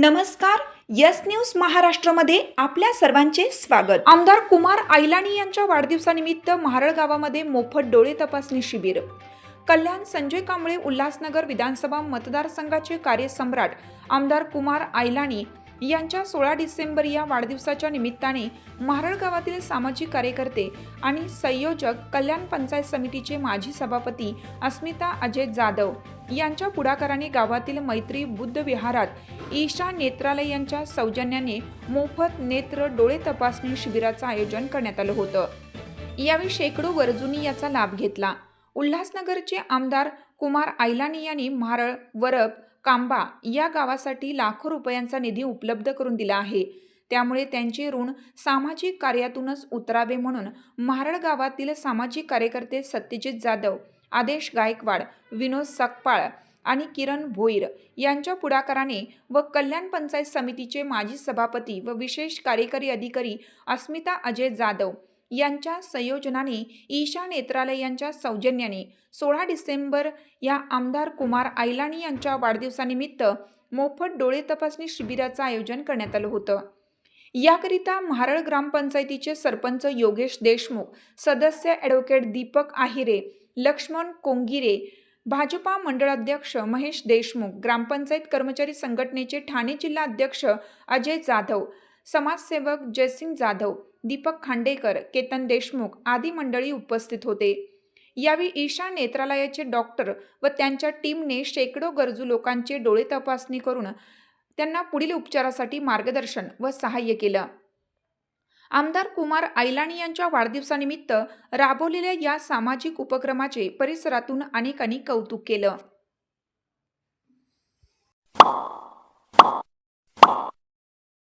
नमस्कार yes news महाराष्ट्रामध्ये आपल्या सर्वांचे स्वागत. आमदार कुमार आयलाणी यांच्या वाढदिवसानिमित्त महारळ गावामध्ये मोफत डोळे तपासणी शिबिर. कल्याण संजय कांबळे उल्हासनगर विधानसभा मतदारसंघाचे कार्यसम्राट आमदार कुमार आयलाणी यांच्या सोळा डिसेंबर या वाढदिवसाच्या निमित्ताने महारळ गावातील सामाजिक कार्यकर्ते आणि संयोजक कल्याण पंचायत समितीचे माजी सभापती अस्मिता अजय जाधव यांच्या पुढाकाराने गावातील मैत्री बुद्ध विहारात ईशा नेत्रालय यांच्या सौजन्याने मोफत नेत्र डोळे तपासणी शिबिराचं आयोजन करण्यात आलं होतं. यावेळी शेकडो गरजूंनी याचा लाभ घेतला. उल्हासनगरचे आमदार कुमार आयलानी यांनी महारळ वरप कांबा या गावासाठी लाखो रुपयांचा निधी उपलब्ध करून दिला आहे. त्यामुळे त्यांचे ऋण सामाजिक कार्यातूनच उतरावे म्हणून महारळ गावातील सामाजिक कार्यकर्ते सत्यजित जाधव आदेश गायकवाड विनोद सकपाळ आणि किरण भोईर यांच्या पुढाकाराने व कल्याण पंचायत समितीचे माजी सभापती व विशेष कार्यकारी अधिकारी अस्मिता अजय जाधव यांच्या संयोजनाने ईशा नेत्रालय यांच्या सौजन्याने सोळा डिसेंबर या आमदार कुमार आयलाणी यांच्या वाढदिवसानिमित्त मोफत डोळे तपासणी शिबिराचं आयोजन करण्यात आलं होतं. याकरिता महाराळ ग्रामपंचायतीचे सरपंच योगेश देशमुख सदस्य ॲडव्होकेट दीपक आहिरे लक्ष्मण कोंगिरे भाजपा मंडळाध्यक्ष महेश देशमुख ग्रामपंचायत कर्मचारी संघटनेचे ठाणे जिल्हा अध्यक्ष अजय जाधव समाजसेवक जयसिंग जाधव दीपक खांडेकर केतन देशमुख आदी मंडळी उपस्थित होते. यावेळी ईशा नेत्रालयाचे डॉक्टर व त्यांच्या टीमने शेकडो गरजू लोकांचे डोळे तपासणी करून त्यांना पुढील उपचारासाठी मार्गदर्शन व सहाय्य केलं. आमदार कुमार आयलाणी यांच्या वाढदिवसानिमित्त राबवलेल्या या सामाजिक उपक्रमाचे परिसरातून अनेकांनी कौतुक केलं.